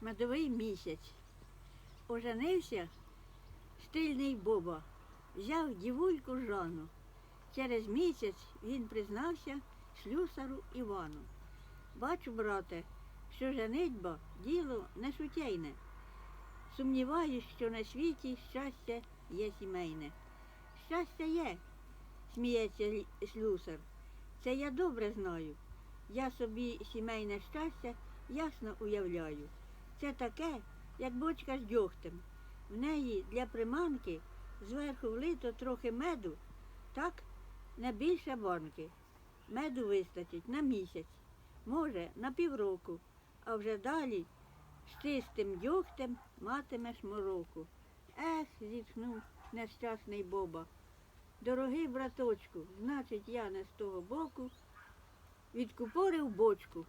медовий місяць. Оженився стильний Боба, взяв дівульку Жанну. Через місяць він признався слюсару Івану. Бачу, брате, що женитьба діло не шутейне. Сумніваюсь, що на світі щастя є сімейне. Щастя є, сміється слюсар. Це я добре знаю. Я собі сімейне щастя ясно уявляю. Це таке, як бочка з дьогтем. В неї для приманки зверху влито трохи меду, так не більше банки. Меду вистачить на місяць, може, на півроку, а вже далі з чистим дьогтем матимеш мороку. Ех, зітхнув нещасний Боба. Дорогий браточку, значить, я не з того боку відкупорив бочку,